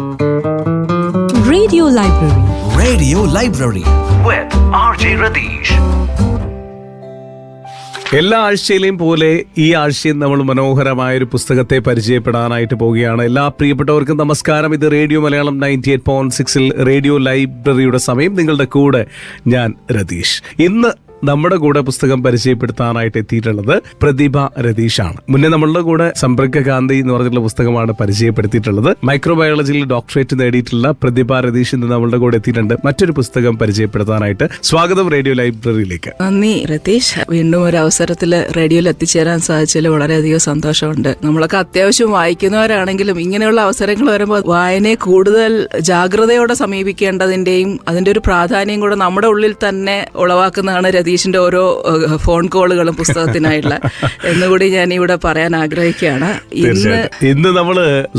Radio Library. Radio Library. With RJ Radish. എല്ലാ ആഴ്ചയിലെയും പോലെ ഈ ആഴ്ചയും നമ്മൾ മനോഹരമായ ഒരു പുസ്തകത്തെ പരിചയപ്പെടാനായിട്ട് പോവുകയാണ്. എല്ലാ പ്രിയപ്പെട്ടവർക്കും നമസ്കാരം. ഇത് radio Malayalam ninety eight point സിക്സിൽ റേഡിയോ ലൈബ്രറിയുടെ സമയം. നിങ്ങളുടെ കൂടെ ഞാൻ രതീഷ്. ഇന്ന് നമ്മുടെ കൂടെ പുസ്തകം പരിചയപ്പെടുത്താനായിട്ട് എത്തിയിട്ടുള്ളത് പ്രതിഭ രതീഷാണ്. മുന്നേ നമ്മളുടെ കൂടെ സമ്പർക്ക കാന്തി എന്ന് പറഞ്ഞിട്ടുള്ള പുസ്തകമാണ് പരിചയപ്പെടുത്തിയിട്ടുള്ളത്. മൈക്രോബയോളജിയിൽ ഡോക്ടറേറ്റ് നേടിയിട്ടുള്ള പ്രതിഭ രതീഷ് ഇന്ന് നമ്മളുടെ കൂടെ എത്തിയിട്ടുണ്ട്. മറ്റൊരു പുസ്തകം പരിചയപ്പെടുത്താനായിട്ട് സ്വാഗതം റേഡിയോ ലൈബ്രറിയിലേക്ക്. നന്ദി രതീഷ്. വീണ്ടും ഒരു അവസരത്തിൽ റേഡിയോയിൽ എത്തിച്ചേരാൻ സാധിച്ചതിൽ വളരെയധികം സന്തോഷമുണ്ട്. നമ്മളൊക്കെ അത്യാവശ്യം വായിക്കുന്നവരാണെങ്കിലും ഇങ്ങനെയുള്ള അവസരങ്ങൾ വരുമ്പോൾ വായനയെ കൂടുതൽ ജാഗ്രതയോടെ സമീപിക്കേണ്ടതിന്റെയും അതിന്റെ ഒരു പ്രാധാന്യം കൂടെ നമ്മുടെ ഉള്ളിൽ തന്നെ ഉളവാക്കുന്നതാണ് രതീഷിന്റെ ഓരോ ഫോൺ കോളുകളും പുസ്തകത്തിനായിട്ടുള്ള എന്നുകൂടി ഞാൻ ഇവിടെ പറയാൻ ആഗ്രഹിക്കുകയാണ്. ഇന്ന് ഇന്ന് നമ്മൾ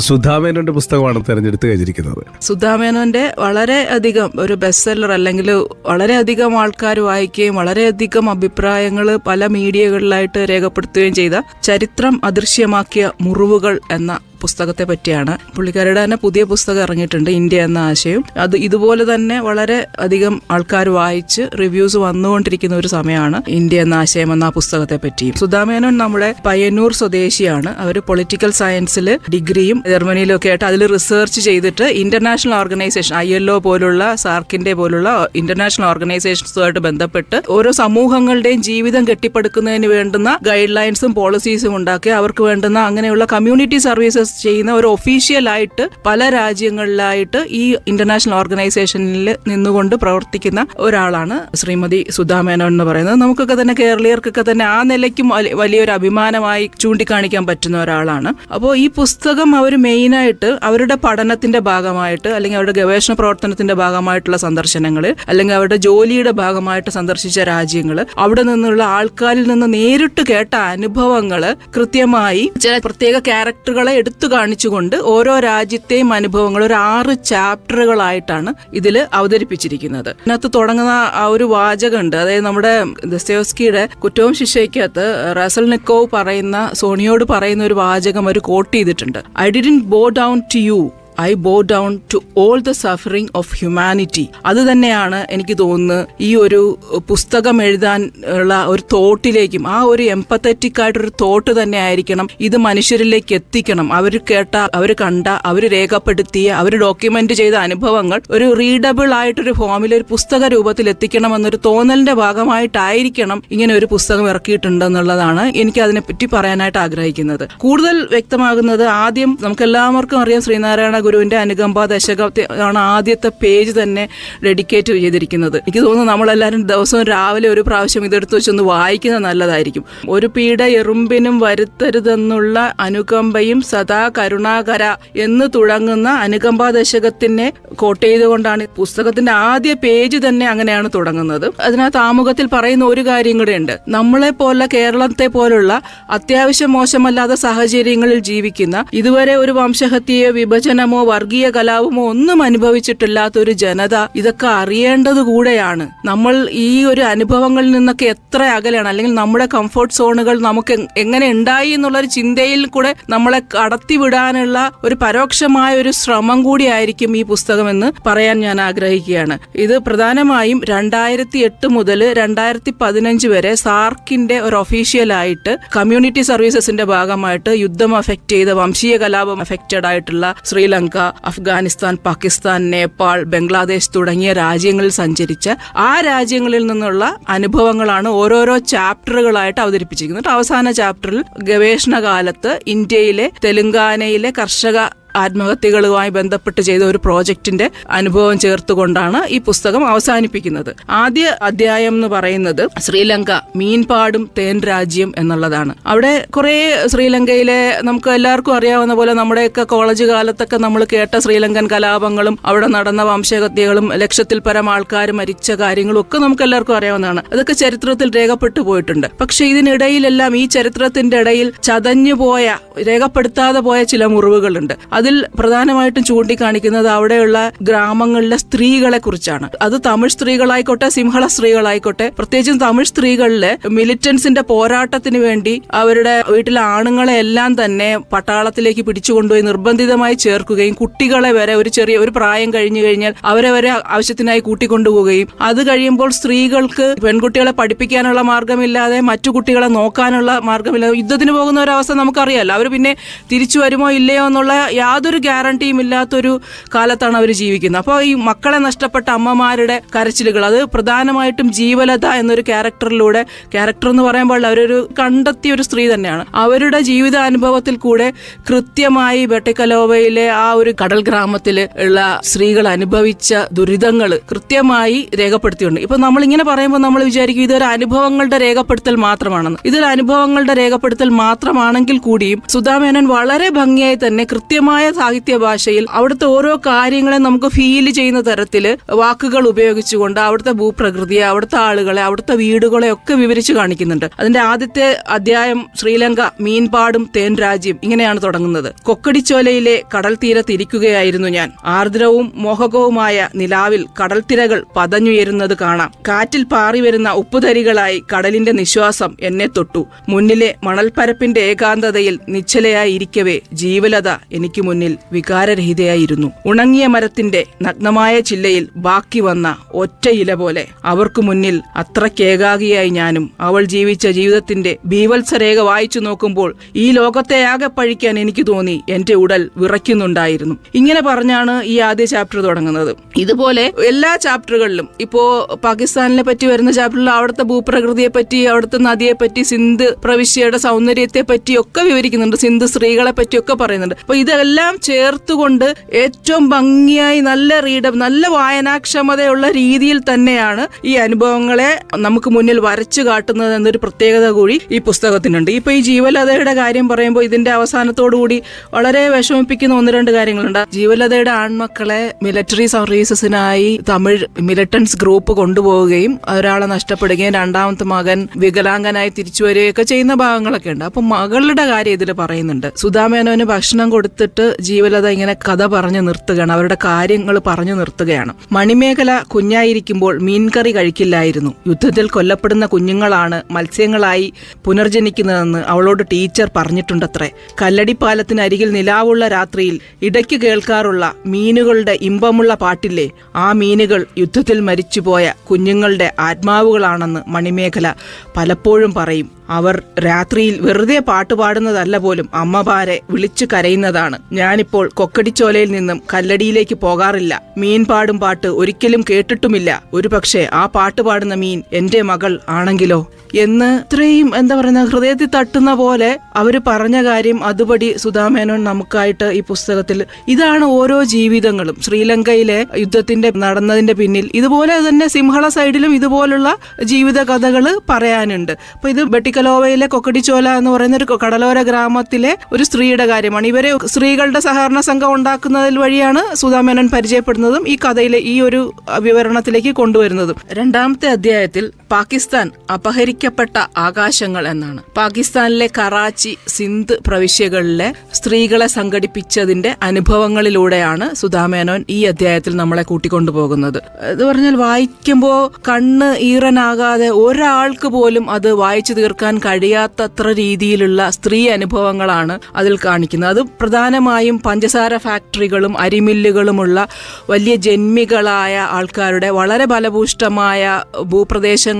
സുധാമേനോന്റെ പുസ്തകമാണ് തിരഞ്ഞെടുത്ത് കഴിഞ്ഞിരിക്കുന്നത്. സുധാമേനോന്റെ വളരെ അധികം ഒരു ബെസ്റ്റ് സെല്ലർ അല്ലെങ്കിൽ വളരെയധികം ആൾക്കാർ വായിക്കുകയും വളരെയധികം അഭിപ്രായങ്ങൾ പല മീഡിയകളിലായിട്ട് രേഖപ്പെടുത്തുകയും ചെയ്ത ചരിത്രം അദൃശ്യമാക്കിയ മുറിവുകൾ എന്ന പുസ്തകത്തെ പറ്റിയാണ്. പുള്ളിക്കാരുടെ തന്നെ പുതിയ പുസ്തകം ഇറങ്ങിയിട്ടുണ്ട് ഇന്ത്യ എന്ന ആശയം. അത് ഇതുപോലെ തന്നെ വളരെ അധികം ആൾക്കാർ വായിച്ച് റിവ്യൂസ് വന്നുകൊണ്ടിരിക്കുന്ന ഒരു സമയമാണ് ഇന്ത്യ എന്ന ആശയം എന്ന ആ പുസ്തകത്തെ പറ്റിയും. സുധാമേനോൻ നമ്മുടെ പയ്യന്നൂർ സ്വദേശിയാണ്. അവർ പൊളിറ്റിക്കൽ സയൻസിൽ ഡിഗ്രിയും ജർമ്മനിയിലൊക്കെ ആയിട്ട് അതിൽ റിസർച്ച് ചെയ്തിട്ട് international organisation I L O പോലുള്ള സാർക്കിന്റെ പോലുള്ള ഇന്റർനാഷണൽ ഓർഗനൈസേഷൻസുമായിട്ട് ബന്ധപ്പെട്ട് ഓരോ സമൂഹങ്ങളുടെയും ജീവിതം കെട്ടിപ്പടുക്കുന്നതിന് വേണ്ടുന്ന ഗൈഡ് ലൈൻസും പോളിസീസും ഉണ്ടാക്കി അവർക്ക് വേണ്ടുന്ന അങ്ങനെയുള്ള കമ്മ്യൂണിറ്റി സർവീസസ് ചെയ്യുന്ന ഒരു ഒഫീഷ്യലായിട്ട് പല രാജ്യങ്ങളിലായിട്ട് ഈ ഇന്റർനാഷണൽ ഓർഗനൈസേഷനിൽ നിന്നുകൊണ്ട് പ്രവർത്തിക്കുന്ന ഒരാളാണ് ശ്രീമതി സുധാമേനോൻ എന്ന് പറയുന്നത്. നമുക്കൊക്കെ തന്നെ കേരളീയർക്കൊക്കെ തന്നെ ആ നിലയ്ക്കും വലിയൊരു അഭിമാനമായി ചൂണ്ടിക്കാണിക്കാൻ പറ്റുന്ന ഒരാളാണ്. അപ്പോൾ ഈ പുസ്തകം അവർ മെയിനായിട്ട് അവരുടെ പഠനത്തിന്റെ ഭാഗമായിട്ട് അല്ലെങ്കിൽ അവരുടെ ഗവേഷണ പ്രവർത്തനത്തിന്റെ ഭാഗമായിട്ടുള്ള സന്ദർശനങ്ങൾ അല്ലെങ്കിൽ അവരുടെ ജോലിയുടെ ഭാഗമായിട്ട് സന്ദർശിച്ച രാജ്യങ്ങൾ അവിടെ നിന്നുള്ള ആൾക്കാരിൽ നിന്ന് നേരിട്ട് കേട്ട അനുഭവങ്ങൾ കൃത്യമായി ചില പ്രത്യേക ക്യാരക്ടറുകളെ എടുത്തു കാണിച്ചുകൊണ്ട് ഓരോ രാജ്യത്തെയും അനുഭവങ്ങൾ ഒരു ആറ് ചാപ്റ്ററുകളായിട്ടാണ് ഇതിൽ അവതരിപ്പിച്ചിരിക്കുന്നത്. ഇതിനകത്ത് തുടങ്ങുന്ന ആ ഒരു വാചകമുണ്ട്. അതായത് നമ്മുടെ ദസ്തയോസ്കിയുടെ കുറ്റവും ശിക്ഷയ്ക്കകത്ത് റസൽ നിക്കോവ് പറയുന്ന സോണിയോട് പറയുന്ന ഒരു വാചകം അവർ കോട്ട് ചെയ്തിട്ടുണ്ട്. I didn't bow down to you I bow down to all the suffering of humanity അത് തന്നെയാണ് എനിക്ക് തോന്നുന്നത് ഈ ഒരു പുസ്തകം എഴുതാൻ ഉള്ള ഒരു തോട്ടിലേക്കും ആ ഒരു എംപത്തറ്റിക് ആയിട്ടൊരു തോട്ട് തന്നെ ആയിരിക്കണം. ഇത് മനുഷ്യരിലേക്ക് എത്തിക്കണം. അവർ കേട്ട അവർ കണ്ട അവർ രേഖപ്പെടുത്തിയ അവർ ഡോക്യുമെന്റ് ചെയ്ത അനുഭവങ്ങൾ ഒരു റീഡബിൾ ആയിട്ടൊരു ഫോമിൽ ഒരു പുസ്തക രൂപത്തിൽ എത്തിക്കണം എന്നൊരു തോന്നലിന്റെ ഭാഗമായിട്ടായിരിക്കണം ഇങ്ങനെ ഒരു പുസ്തകം ഇറക്കിയിട്ടുണ്ടെന്നുള്ളതാണ് എനിക്ക് അതിനെപ്പറ്റി പറയാനായിട്ട് ആഗ്രഹിക്കുന്നത്. കൂടുതൽ വ്യക്തമാകുന്നത് ആദ്യം നമുക്ക് എല്ലാവർക്കും അറിയാം ശ്രീനാരായണ ഗുരുവിന്റെ അനുകമ്പ ദശകത്തെ ആണ് ആദ്യത്തെ പേജ് തന്നെ ഡെഡിക്കേറ്റ് ചെയ്തിരിക്കുന്നത്. എനിക്ക് തോന്നുന്നു നമ്മളെല്ലാവരും ദിവസവും രാവിലെ ഒരു പ്രാവശ്യം ഇതെടുത്ത് വെച്ചൊന്ന് വായിക്കുന്നത് നല്ലതായിരിക്കും. ഒരു പീഡ എറുമ്പിനും വരുത്തരുതെന്നുള്ള അനുകമ്പയും സദാ കരുണാകര എന്ന് തുടങ്ങുന്ന അനുകമ്പ ദശകത്തിനെ കോട്ട് ചെയ്തുകൊണ്ടാണ് പുസ്തകത്തിന്റെ ആദ്യ പേജ് തന്നെ അങ്ങനെയാണ് തുടങ്ങുന്നത്. അതിനകത്ത് ആമുഖത്തിൽ പറയുന്ന ഒരു കാര്യം കൂടെ ഉണ്ട്. നമ്മളെ പോലെ കേരളത്തെ പോലുള്ള അത്യാവശ്യം മോശമല്ലാത്ത സാഹചര്യങ്ങളിൽ ജീവിക്കുന്ന ഇതുവരെ ഒരു വംശഹത്യയോ വിഭജനമോ വർഗീയ കലാപമോ ഒന്നും അനുഭവിച്ചിട്ടില്ലാത്ത ഒരു ജനത ഇതൊക്കെ അറിയേണ്ടത് കൂടെയാണ്. നമ്മൾ ഈ ഒരു അനുഭവങ്ങളിൽ നിന്നൊക്കെ എത്ര അകലെയാണ്. അല്ലെങ്കിൽ നമ്മുടെ കംഫർട്ട് സോണുകൾ നമുക്ക് എങ്ങനെ ഉണ്ടായി എന്നുള്ള ഒരു ചിന്തയിൽ കൂടെ നമ്മളെ കടത്തിവിടാനുള്ള ഒരു പരോക്ഷമായ ഒരു ശ്രമം കൂടിയായിരിക്കും ഈ പുസ്തകമെന്ന് പറയാൻ ഞാൻ ആഗ്രഹിക്കുകയാണ്. ഇത് പ്രധാനമായും രണ്ടായിരത്തി എട്ട് മുതൽ രണ്ടായിരത്തി പതിനഞ്ച് വരെ സാർക്കിന്റെ ഒരു ഒഫീഷ്യലായിട്ട് കമ്മ്യൂണിറ്റി സർവീസസിന്റെ ഭാഗമായിട്ട് യുദ്ധം അഫക്റ്റ് ചെയ്ത വംശീയ കലാപം അഫക്റ്റഡ് ആയിട്ടുള്ള ശ്രീലങ്ക അഫ്ഗാനിസ്ഥാൻ പാകിസ്ഥാൻ നേപ്പാൾ ബംഗ്ലാദേശ് തുടങ്ങിയ രാജ്യങ്ങളിൽ സഞ്ചരിച്ച് ആ രാജ്യങ്ങളിൽ നിന്നുള്ള അനുഭവങ്ങളാണ് ഓരോരോ ചാപ്റ്ററുകളായിട്ട് അവതരിപ്പിച്ചിരിക്കുന്നത്. അവസാന ചാപ്റ്ററിൽ ഗവേഷണ കാലത്ത് ഇന്ത്യയിലെ തെലുങ്കാനയിലെ കർഷക ആത്മഹത്യകളുമായി ബന്ധപ്പെട്ട് ചെയ്ത ഒരു പ്രോജക്റ്റിന്റെ അനുഭവം ചേർത്തുകൊണ്ടാണ് ഈ പുസ്തകം അവസാനിപ്പിക്കുന്നത്. ആദ്യ അധ്യായം എന്ന് പറയുന്നത് ശ്രീലങ്ക മീൻപാടും തേൻ രാജ്യം എന്നുള്ളതാണ്. അവിടെ കുറെ ശ്രീലങ്കയിലെ നമുക്ക് എല്ലാവർക്കും അറിയാവുന്ന പോലെ നമ്മുടെയൊക്കെ കോളേജ് കാലത്തൊക്കെ നമ്മൾ കേട്ട ശ്രീലങ്കൻ കലാപങ്ങളും അവിടെ നടന്ന വംശഹത്യകളും ലക്ഷത്തിൽ പരം ആൾക്കാർ മരിച്ച കാര്യങ്ങളും ഒക്കെ നമുക്ക് എല്ലാവർക്കും അറിയാവുന്നതാണ്. അതൊക്കെ ചരിത്രത്തിൽ രേഖപ്പെട്ടു പോയിട്ടുണ്ട്. പക്ഷെ ഇതിനിടയിലെല്ലാം ഈ ചരിത്രത്തിന്റെ ഇടയിൽ ചതഞ്ഞു പോയ രേഖപ്പെടുത്താതെ പോയ ചില മുറിവുകളുണ്ട്. അതിൽ പ്രധാനമായിട്ടും ചൂണ്ടിക്കാണിക്കുന്നത് അവിടെയുള്ള ഗ്രാമങ്ങളിലെ സ്ത്രീകളെ കുറിച്ചാണ് അത് തമിഴ് സ്ത്രീകളായിക്കോട്ടെ സിംഹള സ്ത്രീകളായിക്കോട്ടെ പ്രത്യേകിച്ചും തമിഴ് സ്ത്രീകളിലെ മിലിറ്റൻസിന്റെ പോരാട്ടത്തിന് വേണ്ടി അവരുടെ വീട്ടിലെ ആണുങ്ങളെ എല്ലാം തന്നെ പട്ടാളത്തിലേക്ക് പിടിച്ചുകൊണ്ടുപോയി നിർബന്ധിതമായി ചേർക്കുകയും കുട്ടികളെ വരെ ഒരു ചെറിയ ഒരു പ്രായം കഴിഞ്ഞു കഴിഞ്ഞാൽ അവരെ വരെ ആവശ്യത്തിനായി കൂട്ടിക്കൊണ്ടുപോവുകയും അത് കഴിയുമ്പോൾ സ്ത്രീകൾക്ക് പെൺകുട്ടികളെ പഠിപ്പിക്കാനുള്ള മാർഗമില്ലാതെ മറ്റു കുട്ടികളെ നോക്കാനുള്ള മാർഗമില്ലാതെ യുദ്ധത്തിന് പോകുന്ന ഒരു അവസ്ഥ നമുക്കറിയാലോ. അവർ പിന്നെ തിരിച്ചു വരുമോ ഇല്ലയോ എന്നുള്ള യാതൊരു ഗ്യാരണ്ടിയും ഇല്ലാത്തൊരു കാലത്താണ് അവർ ജീവിക്കുന്നത്. അപ്പോൾ ഈ മക്കളെ നഷ്ടപ്പെട്ട അമ്മമാരുടെ കരച്ചിലുകൾ അത് പ്രധാനമായിട്ടും ജീവലത എന്നൊരു ക്യാരക്ടറിലൂടെ ക്യാരക്ടർ എന്ന് പറയുമ്പോൾ അവരൊരു കണ്ടെത്തിയ ഒരു സ്ത്രീ തന്നെയാണ്. അവരുടെ ജീവിതാനുഭവത്തിൽ കൂടെ കൃത്യമായി ബെട്ടിക്കലോവയിലെ ആ ഒരു കടൽ ഗ്രാമത്തിൽ ഉള്ള സ്ത്രീകൾ അനുഭവിച്ച ദുരിതങ്ങൾ കൃത്യമായി രേഖപ്പെടുത്തിയിട്ടുണ്ട്. ഇപ്പൊ നമ്മൾ ഇങ്ങനെ പറയുമ്പോൾ നമ്മൾ വിചാരിക്കും ഇതൊരു അനുഭവങ്ങളുടെ രേഖപ്പെടുത്തൽ മാത്രമാണെന്ന്. ഇതൊരു അനുഭവങ്ങളുടെ രേഖപ്പെടുത്തൽ മാത്രമാണെങ്കിൽ കൂടിയും സുധാമേനൻ വളരെ ഭംഗിയായി തന്നെ കൃത്യമായ സാഹിത്യ ഭാഷയിൽ അവിടുത്തെ ഓരോ കാര്യങ്ങളെ നമുക്ക് ഫീൽ ചെയ്യുന്ന തരത്തിൽ വാക്കുകൾ ഉപയോഗിച്ചുകൊണ്ട് അവിടുത്തെ ഭൂപ്രകൃതിയെ അവിടുത്തെ ആളുകളെ അവിടുത്തെ വീടുകളെ ഒക്കെ വിവരിച്ചു കാണിക്കുന്നുണ്ട്. അതിന്റെ ആദ്യത്തെ അധ്യായം ശ്രീലങ്ക മീൻപാടും തേൻ രാജ്യം ഇങ്ങനെയാണ് തുടങ്ങുന്നത്. കൊക്കടിച്ചോലയിലെ കടൽ തീരത്തിരിക്കുകയായിരുന്നു ഞാൻ. ആർദ്രവും മോഹകവുമായ നിലാവിൽ കടൽത്തിരകൾ പതഞ്ഞുയരുന്നത് കാണാം. കാറ്റിൽ പാറി വരുന്ന ഉപ്പുതരികളായി കടലിന്റെ നിശ്വാസം എന്നെ തൊട്ടു. മുന്നിലെ മണൽപ്പരപ്പിന്റെ ഏകാന്തതയിൽ നിശ്ചലയായി ഇരിക്കവേ ജീവലത എനിക്ക് മുന്നിൽ വികാരരഹിതയായിരുന്നു. ഉണങ്ങിയ മരത്തിന്റെ നഗ്നമായ ചില്ലയിൽ ബാക്കി വന്ന ഒറ്റ ഇല പോലെ അവർക്ക് മുന്നിൽ അത്രക്കേകാകിയായി ഞാനും അവൾ ജീവിച്ച ജീവിതത്തിന്റെ ബീവത്സരേഖ വായിച്ചു നോക്കുമ്പോൾ ഈ ലോകത്തെ ആകെ പഴിക്കാൻ എനിക്ക് തോന്നി എന്റെ ഉടൽ വിറയ്ക്കുന്നുണ്ടായിരുന്നു. ഇങ്ങനെ പറഞ്ഞാണ് ഈ ആദ്യ ചാപ്റ്റർ തുടങ്ങുന്നത്. ഇതുപോലെ എല്ലാ ചാപ്റ്ററുകളിലും ഇപ്പോ പാകിസ്ഥാനിനെ പറ്റി വരുന്ന ചാപ്റ്ററിൽ അവിടുത്തെ ഭൂപ്രകൃതിയെ പറ്റി അവിടുത്തെ നദിയെ പറ്റി സിന്ധ് പ്രവിശ്യയുടെ സൗന്ദര്യത്തെ പറ്റി ഒക്കെ വിവരിക്കുന്നുണ്ട്. സിന്ധു സ്ത്രീകളെ പറ്റിയൊക്കെ പറയുന്നുണ്ട്. അപ്പൊ ഇതെല്ലാം ചേർത്തുകൊണ്ട് ഏറ്റവും ഭംഗിയായി നല്ല റീഡ് നല്ല വായനാക്ഷമതയുള്ള രീതിയിൽ തന്നെയാണ് ഈ അനുഭവങ്ങളെ നമുക്ക് മുന്നിൽ വരച്ചു കാട്ടുന്നത് എന്നൊരു പ്രത്യേകത കൂടി ഈ പുസ്തകത്തിനുണ്ട്. ഇപ്പൊ ഈ ജീവലതയുടെ കാര്യം പറയുമ്പോൾ ഇതിന്റെ അവസാനത്തോടു കൂടി വളരെ വിഷമിപ്പിക്കുന്ന ഒന്ന് രണ്ട് കാര്യങ്ങളുണ്ട്. ജീവലതയുടെ ആൺമക്കളെ മിലിറ്ററി സർവീസസിനായി തമിഴ് മിലിറ്റൻസ് ഗ്രൂപ്പ് കൊണ്ടുപോവുകയും ഒരാളെ നഷ്ടപ്പെടുകയും രണ്ടാമത്തെ മകൻ വികലാംഗനായി തിരിച്ചു വരികയൊക്കെ ചെയ്യുന്ന ഭാഗങ്ങളൊക്കെ ഉണ്ട്. അപ്പൊ മകളുടെ കാര്യം ഇതിൽ പറയുന്നുണ്ട്. സുധാമേനോന് ഭക്ഷണം കൊടുത്തിട്ട് ജീവലത ഇങ്ങനെ കഥ പറഞ്ഞു നിർത്തുകയാണ്. അവരുടെ കാര്യങ്ങൾ പറഞ്ഞു നിർത്തുകയാണ്. മണിമേഖല കുഞ്ഞായിരിക്കുമ്പോൾ മീൻകറി കഴിക്കില്ലായിരുന്നു. യുദ്ധത്തിൽ കൊല്ലപ്പെടുന്ന കുഞ്ഞുങ്ങളാണ് മത്സ്യങ്ങളായി പുനർജനിക്കുന്നതെന്ന് അവളോട് ടീച്ചർ പറഞ്ഞിട്ടുണ്ടത്രേ. കല്ലടിപ്പാലത്തിനരികിൽ നിലാവുള്ള രാത്രിയിൽ ഇടയ്ക്ക് കേൾക്കാറുള്ള മീനുകളുടെ ഇമ്പമുള്ള പാട്ടില്ലേ? ആ മീനുകൾ യുദ്ധത്തിൽ മരിച്ചുപോയ കുഞ്ഞുങ്ങളുടെ ആത്മാവുകളാണെന്ന് മണിമേഖല പലപ്പോഴും പറയും. അവർ രാത്രിയിൽ വെറുതെ പാട്ടുപാടുന്നതല്ല പോലും അമ്മമാരെ വിളിച്ചു കരയുന്നതാണ് ഞാനിപ്പോൾ കൊക്കടിച്ചോലയിൽ നിന്നും കല്ലടിയിലേക്ക് പോകാറില്ല. മീൻ പാടും പാട്ട് ഒരിക്കലും കേട്ടിട്ടുമില്ല. ഒരുപക്ഷെ ആ പാട്ട് പാടുന്ന മീൻ എന്റെ മകൾ ആണെങ്കിലോ? എന്ന് ഇത്രയും എന്താ പറയുന്ന ഹൃദയത്തിൽ തട്ടുന്ന പോലെ അവർ പറഞ്ഞ കാര്യം അതുപടി സുധാമേനോൻ നമുക്കായിട്ട് ഈ പുസ്തകത്തിൽ ഇതാണ് ഓരോ ജീവിതങ്ങളും. ശ്രീലങ്കയിലെ യുദ്ധത്തിന്റെ നടന്നതിന്റെ പിന്നിൽ ഇതുപോലെ തന്നെ സിംഹള സൈഡിലും ഇതുപോലുള്ള ജീവിത കഥകൾ പറയാനുണ്ട്. അപ്പൊ ഇത് ബെട്ടിക്കലോവയിലെ കൊക്കടിച്ചോല എന്ന് പറയുന്ന ഒരു കടലോര ഗ്രാമത്തിലെ ഒരു സ്ത്രീയുടെ കാര്യമാണ്. ഇവരെ സ്ത്രീകളുടെ സഹകരണ സംഘം ഉണ്ടാക്കുന്നതിൽ വഴിയാണ് സുധാമേനോൻ പരിചയപ്പെടുന്നതും ഈ കഥയിലെ ഈ ഒരു വിവരണത്തിലേക്ക് കൊണ്ടുവരുന്നതും. രണ്ടാമത്തെ അധ്യായത്തിൽ പാകിസ്ഥാൻ അപഹരിക്കപ്പെട്ട ആകാശങ്ങൾ എന്നാണ്. പാകിസ്ഥാനിലെ കറാച്ചി സിന്ധ് പ്രവിശ്യകളിലെ സ്ത്രീകളെ സംഘടിപ്പിച്ചതിന്റെ അനുഭവങ്ങളിലൂടെയാണ് സുധാമേനോൻ ഈ അധ്യായത്തിൽ നമ്മളെ കൂട്ടിക്കൊണ്ടുപോകുന്നത് എന്ന് പറഞ്ഞാൽ വായിക്കുമ്പോൾ കണ്ണ് ഈറനാകാതെ ഒരാൾക്ക് പോലും അത് വായിച്ചു തീർക്കാൻ കഴിയാത്തത്ര രീതിയിലുള്ള സ്ത്രീ അനുഭവങ്ങളാണ് അതിൽ കാണിക്കുന്നത്. അത് പ്രധാനമായും പഞ്ചസാര ഫാക്ടറികളും അരിമില്ലുകളുമുള്ള വലിയ ജന്മികളായ ആൾക്കാരുടെ വളരെ ഫലഭൂഷ്ടമായ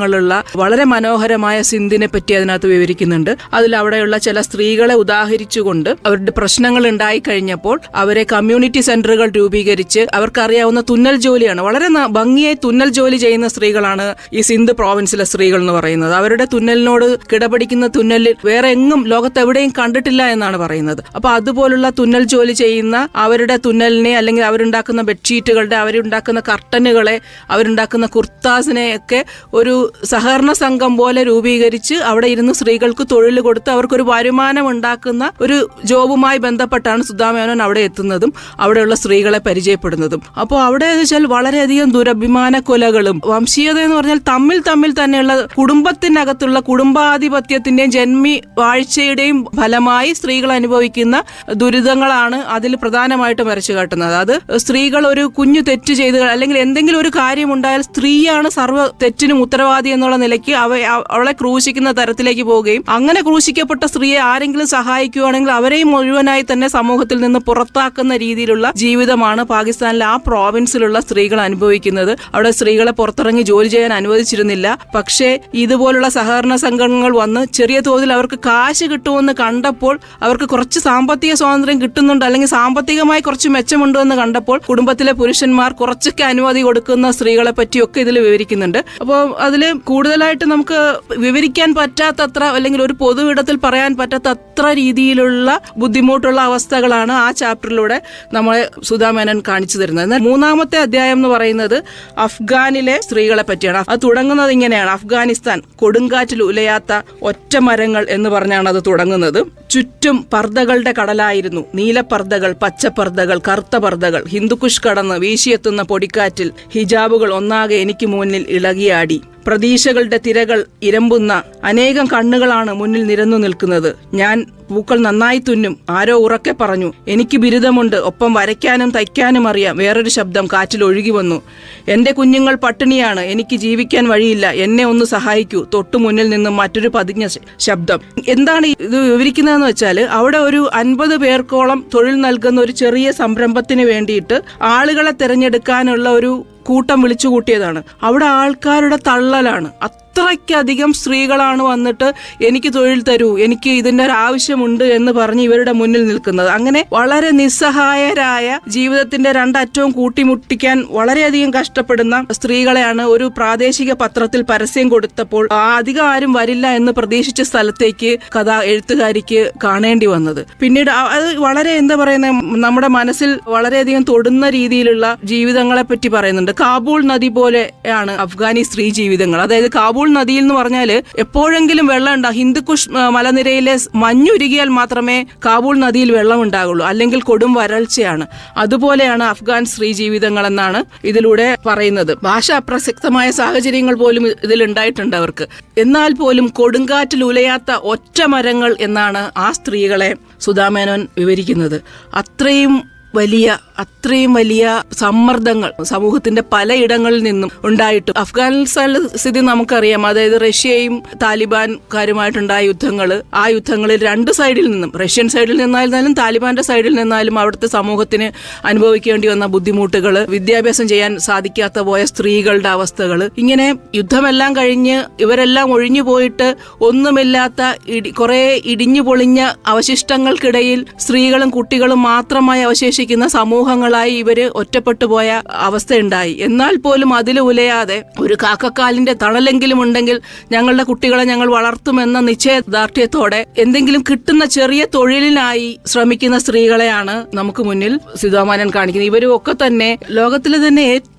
ഭൂപ്രദേശങ്ങളുള്ള വളരെ മനോഹരമായ സിന്ധിനെ പറ്റി അതിനകത്ത് വിവരിക്കുന്നുണ്ട്. അതിൽ അവിടെയുള്ള ചില സ്ത്രീകളെ ഉദാഹരിച്ചുകൊണ്ട് അവരുടെ പ്രശ്നങ്ങൾ ഉണ്ടായി കഴിഞ്ഞപ്പോൾ അവരെ കമ്മ്യൂണിറ്റി സെന്ററുകൾ രൂപീകരിച്ച് അവർക്കറിയാവുന്ന തുന്നൽ ജോലിയാണ്. വളരെ ഭംഗിയായി തുന്നൽ ജോലി ചെയ്യുന്ന സ്ത്രീകളാണ് ഈ സിന്ധ് പ്രോവിൻസിലെ സ്ത്രീകൾ എന്ന് പറയുന്നത്. അവരുടെ തുന്നലിനോട് കിടപിടിക്കുന്ന തുന്നലിൽ വേറെ എങ്ങും ലോകത്ത് എവിടെയും കണ്ടിട്ടില്ല എന്നാണ് പറയുന്നത്. അപ്പൊ അതുപോലുള്ള തുന്നൽ ജോലി ചെയ്യുന്ന അവരുടെ തുന്നലിനെ അല്ലെങ്കിൽ അവരുണ്ടാക്കുന്ന ബെഡ്ഷീറ്റുകളുടെ അവരുണ്ടാക്കുന്ന കർട്ടനുകളെ അവരുണ്ടാക്കുന്ന കുർത്താസിനെ ഒക്കെ ഒരു സഹകരണ സംഘം പോലെ രൂപീകരിച്ച് അവിടെ ഇരുന്ന് സ്ത്രീകൾക്ക് തൊഴിൽ കൊടുത്ത് അവർക്കൊരു വരുമാനം ഉണ്ടാക്കുന്ന ഒരു ജോബുമായി ബന്ധപ്പെട്ടാണ് സുധാമേനോൻ അവിടെ എത്തുന്നതും അവിടെയുള്ള സ്ത്രീകളെ പരിചയപ്പെടുന്നതും. അപ്പോൾ അവിടെ എന്ന് വെച്ചാൽ വളരെയധികം ദുരഭിമാന കൊലകളും വംശീയത എന്ന് പറഞ്ഞാൽ തമ്മിൽ തമ്മിൽ തന്നെയുള്ള കുടുംബത്തിനകത്തുള്ള കുടുംബാധിപത്യത്തിന്റെയും ജന്മി വാഴ്ചയുടെയും ഫലമായി സ്ത്രീകൾ അനുഭവിക്കുന്ന ദുരിതങ്ങളാണ് അതിൽ പ്രധാനമായിട്ടും വരച്ചു കാട്ടുന്നത്. അത് സ്ത്രീകൾ ഒരു കുഞ്ഞു തെറ്റ് ചെയ്ത് അല്ലെങ്കിൽ എന്തെങ്കിലും ഒരു കാര്യമുണ്ടായാൽ സ്ത്രീയാണ് സർവ തെറ്റിനും ഉത്തരവാദി എന്നുള്ള നിലയ്ക്ക് അവ അവ- അവളെ ക്രൂശിക്കുന്ന തരത്തിലേക്ക് പോവുകയും അങ്ങനെ ക്രൂശിക്കപ്പെട്ട സ്ത്രീയെ ആരെങ്കിലും സഹായിക്കുകയാണെങ്കിൽ അവരെയും മുഴുവനായി തന്നെ സമൂഹത്തിൽ നിന്ന് പുറത്താക്കുന്ന രീതിയിലുള്ള ജീവിതമാണ് പാകിസ്ഥാനിലെ ആ പ്രോവിൻസിലുള്ള സ്ത്രീകൾ അനുഭവിക്കുന്നത്. അവിടെ സ്ത്രീകളെ പുറത്തിറങ്ങി ജോലി ചെയ്യാൻ അനുവദിച്ചിരുന്നില്ല. പക്ഷേ ഇതുപോലുള്ള സഹകരണ സംഘങ്ങൾ വന്ന് ചെറിയ തോതിൽ അവർക്ക് കാശ് കിട്ടുമെന്ന് കണ്ടപ്പോൾ അവർക്ക് കുറച്ച് സാമ്പത്തിക സ്വാതന്ത്ര്യം കിട്ടുന്നുണ്ട്. അല്ലെങ്കിൽ സാമ്പത്തികമായി കുറച്ച് മെച്ചമുണ്ട് എന്ന് കണ്ടപ്പോൾ കുടുംബത്തിലെ പുരുഷന്മാർ കുറച്ചൊക്കെ അനുമതി കൊടുക്കുന്ന സ്ത്രീകളെ പറ്റിയൊക്കെ ഇതിൽ വിവരിക്കുന്നുണ്ട്. അപ്പോൾ അതിൽ കൂടുതലായിട്ട് നമുക്ക് വിവരിക്കാൻ പറ്റാത്തത്ര അല്ലെങ്കിൽ ഒരു പൊതു ഇടത്തിൽ പറയാൻ പറ്റാത്തത്ര രീതിയിലുള്ള ബുദ്ധിമുട്ടുള്ള അവസ്ഥകളാണ് ആ ചാപ്റ്ററിലൂടെ നമ്മളെ സുധാമേനൻ കാണിച്ചു തരുന്നത്. എന്നാൽ മൂന്നാമത്തെ അധ്യായം എന്ന് പറയുന്നത് അഫ്ഗാനിലെ സ്ത്രീകളെ പറ്റിയാണ്. അത് തുടങ്ങുന്നത് ഇങ്ങനെയാണ്. അഫ്ഗാനിസ്ഥാൻ കൊടുങ്കാറ്റിൽ ഉലയാത്ത ഒറ്റ മരങ്ങൾ എന്ന് പറഞ്ഞാണ് അത് തുടങ്ങുന്നത്. ചുറ്റും പർദ്ദകളുടെ കടലായിരുന്നു. നീലപ്പർദ്ദകൾ പച്ചപ്പർദ്ദകൾ കറുത്ത പർദ്ദകൾ ഹിന്ദുക്കുഷ് കടന്ന് വീശിയെത്തുന്ന പൊടിക്കാറ്റിൽ ഹിജാബുകൾ ഒന്നാകെ എനിക്ക് മുന്നിൽ ഇളകിയാടി. പ്രതീക്ഷകളുടെ തിരകൾ ഇരമ്പുന്ന അനേകം കണ്ണുകളാണ് മുന്നിൽ നിരന്നു നിൽക്കുന്നത്. ഞാൻ പൂക്കൾ നന്നായി തുന്നും ആരോ ഉറക്കെ പറഞ്ഞു എനിക്ക് ബിരുദമുണ്ട് ഒപ്പം വരയ്ക്കാനും തയ്ക്കാനും അറിയാം വേറൊരു ശബ്ദം കാറ്റിൽ ഒഴുകി വന്നു. എന്റെ കുഞ്ഞുങ്ങൾ പട്ടിണിയാണ് എനിക്ക് ജീവിക്കാൻ വഴിയില്ല എന്നെ ഒന്ന് സഹായിക്കൂ തൊട്ടു മുന്നിൽ നിന്നും മറ്റൊരു പതിഞ്ഞ ശബ്ദം. എന്താണ് ഇത് വിവരിക്കുന്നതെന്ന് വെച്ചാൽ അവിടെ ഒരു അൻപത് പേർക്കോളം തൊഴിൽ നൽകുന്ന ഒരു ചെറിയ സംരംഭത്തിന് വേണ്ടിയിട്ട് ആളുകളെ തിരഞ്ഞെടുക്കാനുള്ള ഒരു കൂട്ടം വിളിച്ചു കൂട്ടിയതാണ് അവിടെ ആൾക്കാരുടെ തള്ളലാണ്. അത്രയ്ക്കധികം സ്ത്രീകളാണ് വന്നിട്ട് എനിക്ക് തൊഴിൽ തരൂ എനിക്ക് ഇതിന്റെ ഒരു ആവശ്യമുണ്ട് എന്ന് പറഞ്ഞ് ഇവരുടെ മുന്നിൽ നിൽക്കുന്നത്. അങ്ങനെ വളരെ നിസ്സഹായരായ ജീവിതത്തിന്റെ രണ്ടറ്റവും കൂട്ടിമുട്ടിക്കാൻ വളരെയധികം കഷ്ടപ്പെടുന്ന സ്ത്രീകളെയാണ് ഒരു പ്രാദേശിക പത്രത്തിൽ പരസ്യം കൊടുത്തപ്പോൾ അധികം ആരും വരില്ല എന്ന് പ്രതീക്ഷിച്ച സ്ഥലത്തേക്ക് കഥ എഴുത്തുകാരിക്ക് കാണേണ്ടി വന്നത്. പിന്നീട് അത് വളരെ എന്താ പറയുന്ന നമ്മുടെ മനസ്സിൽ വളരെയധികം തൊടുന്ന രീതിയിലുള്ള ജീവിതങ്ങളെ പറ്റി പറയുന്നുണ്ട്. കാബൂൾ നദി പോലെയാണ് അഫ്ഗാനി സ്ത്രീ ജീവിതങ്ങൾ. അതായത് കാബൂൾ നദിയിൽ എന്ന് പറഞ്ഞാൽ എപ്പോഴെങ്കിലും വെള്ളം ഉണ്ടാകും ഹിന്ദുക്കുഷ് മലനിരയിലെ മഞ്ഞുരുകിയാൽ മാത്രമേ കാബൂൾ നദിയിൽ വെള്ളം ഉണ്ടാകുള്ളൂ അല്ലെങ്കിൽ കൊടും വരൾച്ചയാണ്. അതുപോലെയാണ് അഫ്ഗാൻ സ്ത്രീ ജീവിതങ്ങൾ എന്നാണ് ഇതിലൂടെ പറയുന്നത്. ഭാഷ അപ്രസക്തമായ സാഹചര്യങ്ങൾ പോലും ഇതിൽ ഉണ്ടായിട്ടുണ്ട് അവർക്ക്. എന്നാൽ പോലും കൊടുങ്കാറ്റിൽ ഉലയാത്ത ഒറ്റ മരങ്ങൾ എന്നാണ് ആ സ്ത്രീകളെ സുധാമേനോൻ വിവരിക്കുന്നത്. അത്രയും വലിയ അത്രയും വലിയ സമ്മർദ്ദങ്ങൾ സമൂഹത്തിന്റെ പലയിടങ്ങളിൽ നിന്നും ഉണ്ടായിട്ടും. അഫ്ഗാനിസ്ഥാനിലെ സ്ഥിതി നമുക്കറിയാം. അതായത് റഷ്യയും താലിബാൻകാരുമായിട്ടുണ്ടായ യുദ്ധങ്ങൾ ആ യുദ്ധങ്ങളിൽ രണ്ട് സൈഡിൽ നിന്നും റഷ്യൻ സൈഡിൽ നിന്നായിരുന്നാലും താലിബാന്റെ സൈഡിൽ നിന്നാലും അവിടുത്തെ സമൂഹത്തിന് അനുഭവിക്കേണ്ടി വന്ന ബുദ്ധിമുട്ടുകൾ വിദ്യാഭ്യാസം ചെയ്യാൻ സാധിക്കാത്ത പോയ സ്ത്രീകളുടെ അവസ്ഥകൾ ഇങ്ങനെ യുദ്ധമെല്ലാം കഴിഞ്ഞ് ഇവരെല്ലാം ഒഴിഞ്ഞു പോയിട്ട് ഒന്നുമില്ലാത്ത ഇടി കുറെ ഇടിഞ്ഞു പൊളിഞ്ഞ അവശിഷ്ടങ്ങൾക്കിടയിൽ സ്ത്രീകളും കുട്ടികളും മാത്രമായി അവശേഷിക്കുന്ന സമൂഹങ്ങളായി ഇവർ ഒറ്റപ്പെട്ടു പോയ അവസ്ഥയുണ്ടായി. എന്നാൽ പോലും അതിൽ ഉലയാതെ ഒരു കാക്കക്കാലിന്റെ തണലെങ്കിലും ഉണ്ടെങ്കിൽ ഞങ്ങളുടെ കുട്ടികളെ ഞങ്ങൾ വളർത്തുമെന്ന നിശ്ചയദാർഢ്യത്തോടെ എന്തെങ്കിലും കിട്ടുന്ന ചെറിയ തൊഴിലിനായി ശ്രമിക്കുന്ന സ്ത്രീകളെയാണ് നമുക്ക് മുന്നിൽ സിതാമാനൻ കാണിക്കുന്നത്. ഇവരും ഒക്കെ തന്നെ ലോകത്തിലെ തന്നെ ഏറ്റവും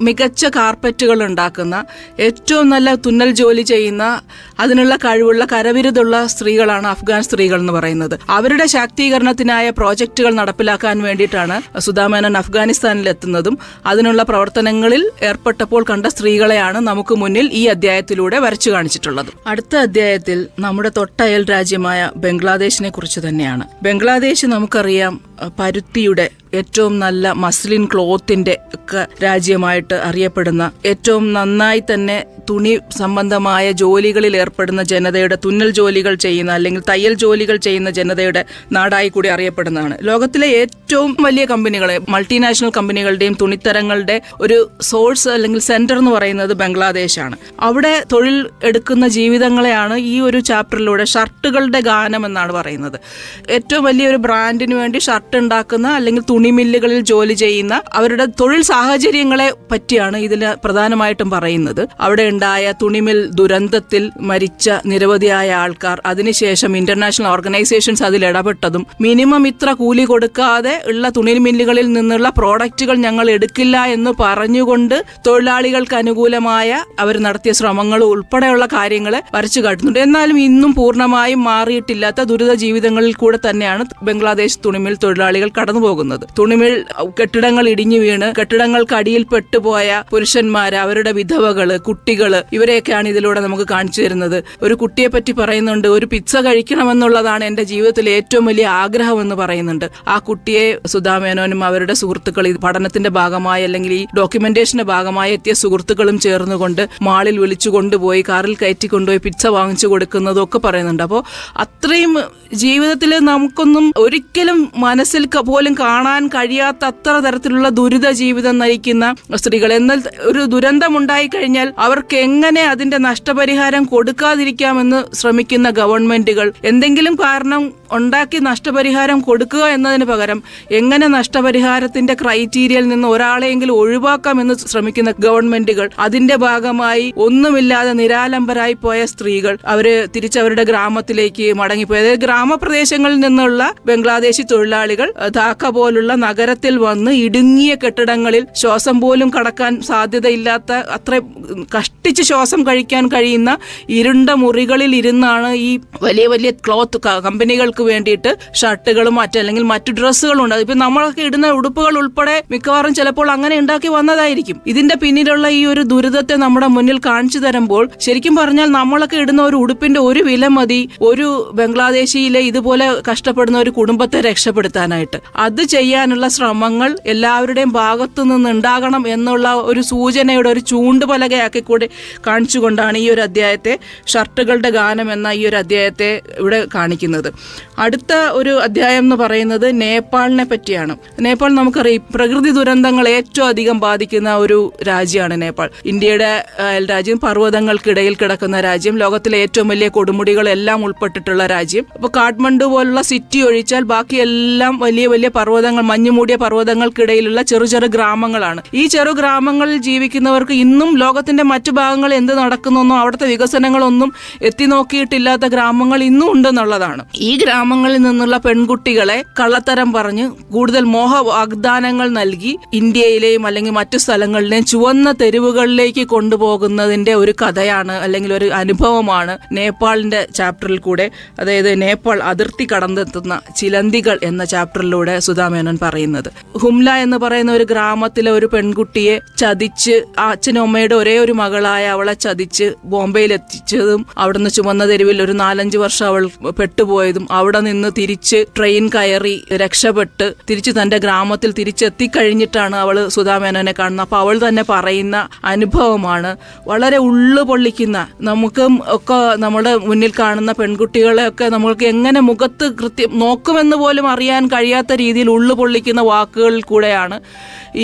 മികച്ച കാർപ്പറ്റുകൾ ഉണ്ടാക്കുന്ന ഏറ്റവും നല്ല തുന്നൽ ജോലി ചെയ്യുന്ന അതിനുള്ള കഴിവുള്ള കരവിരുതുള്ള സ്ത്രീകളാണ് അഫ്ഗാൻ സ്ത്രീകൾ എന്ന് പറയുന്നത്. അവരുടെ ശാക്തീകരണത്തിനായ പ്രോജക്റ്റുകൾ നടപ്പിലാക്കാൻ വേണ്ടിയിട്ടാണ് സുധാമേനൻ അഫ്ഗാനിസ്ഥാനിൽ എത്തുന്നതും അതിനുള്ള പ്രവർത്തനങ്ങളിൽ ഏർപ്പെട്ടപ്പോൾ കണ്ട സ്ത്രീകളെയാണ് നമുക്ക് മുന്നിൽ ഈ അധ്യായത്തിലൂടെ വരച്ചു കാണിച്ചിട്ടുള്ളത്. അടുത്ത അധ്യായത്തിൽ നമ്മുടെ തൊട്ടയൽ രാജ്യമായ ബംഗ്ലാദേശിനെ കുറിച്ച് തന്നെയാണ്. ബംഗ്ലാദേശ് നമുക്കറിയാം പരുത്തിയുടെ ഏറ്റവും നല്ല മസ്ലിൻ ക്ലോത്തിന്റെ ഒക്കെ രാജ്യമായിട്ട് അറിയപ്പെടുന്ന ഏറ്റവും നന്നായി തന്നെ തുണി സംബന്ധമായ ജോലികളിൽ ഏർപ്പെടുന്ന ജനതയുടെ തുന്നൽ ജോലികൾ ചെയ്യുന്ന അല്ലെങ്കിൽ തയ്യൽ ജോലികൾ ചെയ്യുന്ന ജനതയുടെ നാടായി കൂടി അറിയപ്പെടുന്നതാണ്. ലോകത്തിലെ ഏറ്റവും വലിയ കമ്പനികളെ മൾട്ടിനാഷണൽ കമ്പനികളുടെയും തുണിത്തരങ്ങളുടെ ഒരു സോഴ്സ് അല്ലെങ്കിൽ സെന്റർ എന്ന് പറയുന്നത് ബംഗ്ലാദേശാണ്. അവിടെ തൊഴിൽ എടുക്കുന്ന ജീവിതങ്ങളെയാണ് ഈ ഒരു ചാപ്റ്ററിലൂടെ ഷർട്ടുകളുടെ ഗാനം എന്നാണ് പറയുന്നത്. ഏറ്റവും വലിയൊരു ബ്രാൻഡിന് വേണ്ടി ഷർട്ട് ഉണ്ടാക്കുന്ന അല്ലെങ്കിൽ തുണിമില്ലുകളിൽ ജോലി ചെയ്യുന്ന അവരുടെ തൊഴിൽ സാഹചര്യങ്ങളെ പറ്റിയാണ് ഇതിൽ പ്രധാനമായിട്ടും പറയുന്നത്. അവിടെ ഉണ്ടായ തുണിമിൽ ദുരന്തത്തിൽ മരിച്ച നിരവധിയായ ആൾക്കാർ അതിനുശേഷം ഇന്റർനാഷണൽ ഓർഗനൈസേഷൻസ് അതിൽ ഇടപെട്ടതും മിനിമം ഇത്ര കൂലി കൊടുക്കാതെ ഉള്ള തുണി മില്ലുകളിൽ നിന്നുള്ള പ്രോഡക്റ്റുകൾ ഞങ്ങൾ എടുക്കില്ല എന്ന് പറഞ്ഞുകൊണ്ട് തൊഴിലാളികൾക്ക് അനുകൂലമായ അവർ നടത്തിയ ശ്രമങ്ങൾ ഉൾപ്പെടെയുള്ള കാര്യങ്ങളെ വരച്ചു കാട്ടുന്നുണ്ട്. എന്നാലും ഇന്നും പൂർണമായും മാറിയിട്ടില്ലാത്ത ദുരിത ജീവിതങ്ങളിൽ കൂടെ തന്നെയാണ് ബംഗ്ലാദേശ് തുണിമിൽ തൊഴിലാളികൾ കടന്നു പോകുന്നത് തുണിമിൽ കെട്ടിടങ്ങൾ ഇടിഞ്ഞു വീണ് കെട്ടിടങ്ങൾക്ക് അടിയിൽ പെട്ടുപോയ പുരുഷന്മാർ അവരുടെ വിധവകൾ കുട്ടികൾ ഇവരെയൊക്കെയാണ് ഇതിലൂടെ നമുക്ക് കാണിച്ചു തരുന്നത്. ഒരു കുട്ടിയെ പറ്റി പറയുന്നുണ്ട് ഒരു പിസ്സ കഴിക്കണമെന്നുള്ളതാണ് എന്റെ ജീവിതത്തിലെ ഏറ്റവും വലിയ ആഗ്രഹം എന്ന് പറയുന്നുണ്ട്. ആ കുട്ടിയെ സുധാമേനോനും അവരുടെ സുഹൃത്തുക്കൾ ഈ പഠനത്തിന്റെ ഭാഗമായി അല്ലെങ്കിൽ ഈ ഡോക്യുമെന്റേഷന്റെ ഭാഗമായി എത്തിയ സുഹൃത്തുക്കളും ചേർന്നുകൊണ്ട് മാളിൽ വിളിച്ചു കൊണ്ടുപോയി കാറിൽ കയറ്റി കൊണ്ടുപോയി പിസ്സ വാങ്ങിച്ചു കൊടുക്കുന്നതും ഒക്കെ പറയുന്നുണ്ട്. അപ്പോൾ അത്രയും ജീവിതത്തിൽ നമുക്കൊന്നും ഒരിക്കലും മനസ്സിൽ പോലും കാണാൻ കഴിയാത്ത അത്ര തരത്തിലുള്ള ദുരിത ജീവിതം നയിക്കുന്ന സ്ത്രീകൾ. എന്നാൽ ഒരു ദുരന്തം ഉണ്ടായി കഴിഞ്ഞാൽ അവർക്ക് എങ്ങനെ അതിന്റെ നഷ്ടപരിഹാരം കൊടുക്കാതിരിക്കാമെന്ന് ശ്രമിക്കുന്ന ഗവൺമെന്റുകൾ? എന്തെങ്കിലും കാരണം ഉണ്ടാക്കി നഷ്ടപരിഹാരം കൊടുക്കുക എന്നതിന് പകരം എങ്ങനെ നഷ്ടപരിഹാരത്തിന്റെ ക്രൈറ്റീരിയയിൽ നിന്ന് ഒരാളെയെങ്കിലും ഒഴിവാക്കാമെന്ന് ശ്രമിക്കുന്ന ഗവൺമെന്റുകൾ? അതിന്റെ ഭാഗമായി ഒന്നുമില്ലാതെ നിരാലംബരായി പോയ സ്ത്രീകൾ അവർ തിരിച്ചവരുടെ ഗ്രാമത്തിലേക്ക് മടങ്ങിപ്പോയി. അതായത് ഗ്രാമപ്രദേശങ്ങളിൽ നിന്നുള്ള ബംഗ്ലാദേശി തൊഴിലാളികൾ ധാക്ക പോലുള്ള നഗരത്തിൽ വന്ന് ഇടുങ്ങിയ കെട്ടിടങ്ങളിൽ ശ്വാസം പോലും കടക്കാൻ സാധ്യതയില്ലാത്ത അത്ര കഷ്ടിച്ച് ശ്വാസം കഴിക്കാൻ കഴിയുന്ന ഇരുണ്ട മുറികളിൽ ഇരുന്നാണ് ഈ വലിയ വലിയ ക്ലോത്ത് കമ്പനികൾക്ക് വേണ്ടിയിട്ട് ഷർട്ടുകളും മറ്റല്ലെങ്കിൽ മറ്റു ഡ്രസ്സുകളും ഉണ്ട് ഇപ്പൊ നമ്മളൊക്കെ ഇടുന്ന ഉടുപ്പുകൾ ഉൾപ്പെടെ മിക്കവാറും ചിലപ്പോൾ അങ്ങനെ ഉണ്ടാക്കി വന്നതായിരിക്കും. ഇതിന്റെ പിന്നിലുള്ള ഈ ഒരു ദുരിതത്തെ നമ്മുടെ മുന്നിൽ കാണിച്ചു തരുമ്പോൾ ശരിക്കും പറഞ്ഞാൽ നമ്മളൊക്കെ ഇടുന്ന ഒരു ഉടുപ്പിന്റെ ഒരു വില മതി ഒരു ബംഗ്ലാദേശിയിലെ ഇതുപോലെ കഷ്ടപ്പെടുന്ന ഒരു കുടുംബത്തെ രക്ഷപ്പെടുത്താനായിട്ട്. അത് ചെയ്യാനുള്ള ശ്രമങ്ങൾ എല്ലാവരുടെയും ഭാഗത്തു നിന്നുണ്ടാകണം എന്നുള്ള ഒരു സൂചനയുടെ ഒരു ചൂണ്ടുപലകയാക്കി കൂടി കാണിച്ചുകൊണ്ടാണ് ഈ ഒരു അധ്യായത്തെ ഷർട്ടുകളുടെ ഗാനം എന്ന ഈ ഒരു അധ്യായത്തെ ഇവിടെ കാണിക്കുന്നത്. അടുത്ത ഒരു അധ്യായം എന്ന് പറയുന്നത് നേപ്പാളിനെ പറ്റിയാണ്. നേപ്പാൾ നമുക്കറിയാം പ്രകൃതി ദുരന്തങ്ങൾ ഏറ്റവും അധികം ബാധിക്കുന്ന ഒരു രാജ്യമാണ് നേപ്പാൾ. ഇന്ത്യയുടെ രാജ്യം പർവതങ്ങൾക്കിടയിൽ കിടക്കുന്ന രാജ്യം ലോകത്തിലെ ഏറ്റവും വലിയ കൊടുമുടികളെല്ലാം ഉൾപ്പെട്ടിട്ടുള്ള രാജ്യം. അപ്പോൾ കാഠ്മണ്ഡു പോലുള്ള സിറ്റി ഒഴിച്ചാൽ ബാക്കി എല്ലാം വലിയ വലിയ പർവതങ്ങൾ മഞ്ഞുമൂടിയ പർവതങ്ങൾക്കിടയിലുള്ള ചെറു ചെറു ഗ്രാമങ്ങളാണ്. ഈ ചെറു ഗ്രാമങ്ങളിൽ ജീവിക്കുന്നവർക്ക് ഇന്നും ലോകത്തിന്റെ മറ്റു ഭാഗങ്ങൾ എന്ത് നടക്കുന്നൊന്നും അവിടുത്തെ വികസനങ്ങളൊന്നും എത്തി നോക്കിയിട്ടില്ലാത്ത ഗ്രാമങ്ങൾ ഇന്നും ഉണ്ടെന്നുള്ളതാണ്. ഈ ഗ്രാമങ്ങളിൽ നിന്നുള്ള പെൺകുട്ടികളെ കള്ളത്തരം പറഞ്ഞ് കൂടുതൽ മോഹ വാഗ്ദാനങ്ങൾ നൽകി ഇന്ത്യയിലെയും അല്ലെങ്കിൽ മറ്റു സ്ഥലങ്ങളിലെയും ചുവന്ന തെരുവുകളിലേക്ക് കൊണ്ടുപോകുന്നതിന്റെ ഒരു കഥയാണ് അല്ലെങ്കിൽ ഒരു അനുഭവമാണ് നേപ്പാളിന്റെ ചാപ്റ്ററിൽ കൂടെ. അതായത് നേപ്പാൾ അതിർത്തി കടന്നെത്തുന്ന ചിലന്തികൾ എന്ന ചാപ്റ്ററിലൂടെ സുധാമേനോൻ പറയുന്നത്. ഹുംല എന്ന് പറയുന്ന ഒരു ഗ്രാമത്തിലെ ഒരു പെൺകുട്ടിയെ ചതിച്ച് അച്ഛനും അമ്മയുടെ ഒരേ ഒരു മകളായ അവളെ ചതിച്ച് ബോംബെയിൽ എത്തിച്ചതും അവിടുന്ന് ചുമന്ന തെരുവിൽ ഒരു നാലഞ്ച് വർഷം അവൾ പെട്ടുപോയതും അവിടെ നിന്ന് തിരിച്ച് ട്രെയിൻ കയറി രക്ഷപ്പെട്ട് തിരിച്ച് തന്റെ ഗ്രാമത്തിൽ തിരിച്ചെത്തിക്കഴിഞ്ഞിട്ടാണ് അവൾ സുധാമേനോനെ കാണുന്നത്. അപ്പൊ അവൾ തന്നെ പറയുന്ന അനുഭവമാണ് വളരെ ഉള്ളു പൊള്ളിക്കുന്ന നമുക്കും ഒക്കെ നമ്മുടെ മുന്നിൽ കാണുന്ന പെൺകുട്ടികളെയൊക്കെ നമ്മൾക്ക് എങ്ങനെ മുഖത്ത് കൃത്യം നോക്കുമെന്ന് പോലും അറിയാൻ കഴിയാത്ത രീതിയിൽ ഉള്ളു പൊള്ളിക്കുന്ന വാക്കുകളിൽ കൂടെയാണ്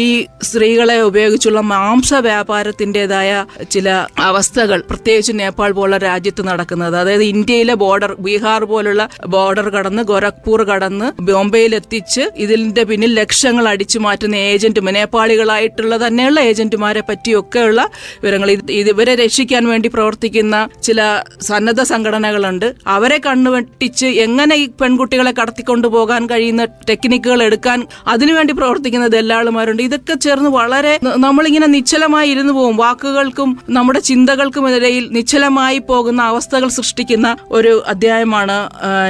ഈ സ്ത്രീകളെ ഉപയോഗിച്ചുള്ള മാംസ വ്യാപാരത്തിന്റെതായ ചില അവസ്ഥകൾ പ്രത്യേകിച്ച് നേപ്പാൾ പോലുള്ള രാജ്യത്ത് നടക്കുന്നത്. അതായത് ഇന്ത്യയിലെ ബോർഡർ ബീഹാർ പോലുള്ള ബോർഡർ കടന്ന് ഗോരഖ്പൂർ കടന്ന് ബോംബെയിൽ എത്തിച്ച് ഇതിന്റെ പിന്നിൽ ലക്ഷങ്ങൾ അടിച്ചു മാറ്റുന്ന ഏജന്റുമാർ നേപ്പാളികളായിട്ടുള്ള തന്നെയുള്ള ഏജന്റുമാരെ പറ്റിയൊക്കെയുള്ള വിവരങ്ങൾ. ഇവരെ രക്ഷിക്കാൻ വേണ്ടി പ്രവർത്തിക്കുന്ന ചില സന്നദ്ധ സംഘടനകളുണ്ട്. അവരെ കണ്ണുവെട്ടിച്ച് എങ്ങനെ ഈ പെൺകുട്ടികളെ കടത്തിക്കൊണ്ടു പോകാൻ കഴിയുന്ന ടെക്നിക്കുകൾ എടുക്കാൻ അതിനുവേണ്ടി പ്രവർത്തിക്കുന്ന ദല്ലാളുമാരുണ്ട്. ഇതൊക്കെ ചേർന്ന് വളരെ നമ്മളിങ്ങനെ നിശ്ചലമായി ഇരുന്നു പോകും. വാക്കുകൾക്കും നമ്മുടെ ചിന്തകൾക്കും ഇടയിൽ നിശ്ചലമായി പോകുന്ന അവസ്ഥകൾ സൃഷ്ടിക്കുന്ന ഒരു അധ്യായമാണ്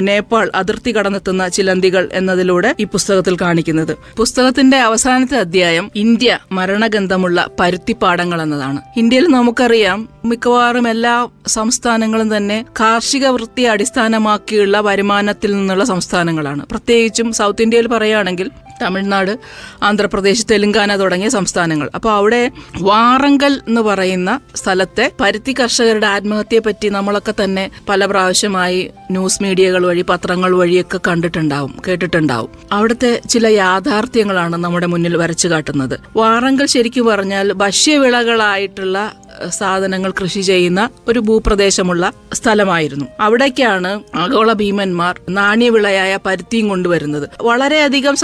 നേപ്പാൾ അതിർത്തി കടന്നെത്തുന്ന ചിലന്തികൾ എന്നതിലൂടെ ഈ പുസ്തകത്തിൽ കാണിക്കുന്നത്. പുസ്തകത്തിന്റെ അവസാനത്തെ അധ്യായം ഇന്ത്യ മരണഗന്ധമുള്ള പരുത്തിപ്പാടങ്ങൾ എന്നതാണ്. ഇന്ത്യയിൽ നമുക്കറിയാം മിക്കവാറും എല്ലാ സംസ്ഥാനങ്ങളും തന്നെ കാർഷിക വൃത്തി അടിസ്ഥാനമാക്കിയുള്ള വരുമാനത്തിൽ നിന്നുള്ള സംസ്ഥാനങ്ങളാണ്. പ്രത്യേകിച്ചും സൗത്ത് ഇന്ത്യയിൽ പറയുകയാണെങ്കിൽ Google തമിഴ്നാട് ആന്ധ്രാപ്രദേശ് തെലുങ്കാന തുടങ്ങിയ സംസ്ഥാനങ്ങൾ. അപ്പോൾ അവിടെ വാറങ്കൽ എന്ന് പറയുന്ന സ്ഥലത്തെ പരുത്തി കർഷകരുടെ ആത്മഹത്യയെ പറ്റി നമ്മളൊക്കെ തന്നെ പല പ്രാവശ്യമായി ന്യൂസ് മീഡിയകൾ വഴി പത്രങ്ങൾ വഴിയൊക്കെ കണ്ടിട്ടുണ്ടാവും കേട്ടിട്ടുണ്ടാവും. അവിടുത്തെ ചില യാഥാർത്ഥ്യങ്ങളാണ് നമ്മുടെ മുന്നിൽ വരച്ചു കാട്ടുന്നത്. വാറങ്കൽ ശരിക്കും പറഞ്ഞാൽ ഭക്ഷ്യവിളകളായിട്ടുള്ള സാധനങ്ങൾ കൃഷി ചെയ്യുന്ന ഒരു ഭൂപ്രദേശമുള്ള സ്ഥലമായിരുന്നു. അവിടേക്കാണ് ആഗോള ഭീമന്മാർ നാണ്യവിളയായ പരുത്തിയും കൊണ്ടുവരുന്നത്. വളരെയധികം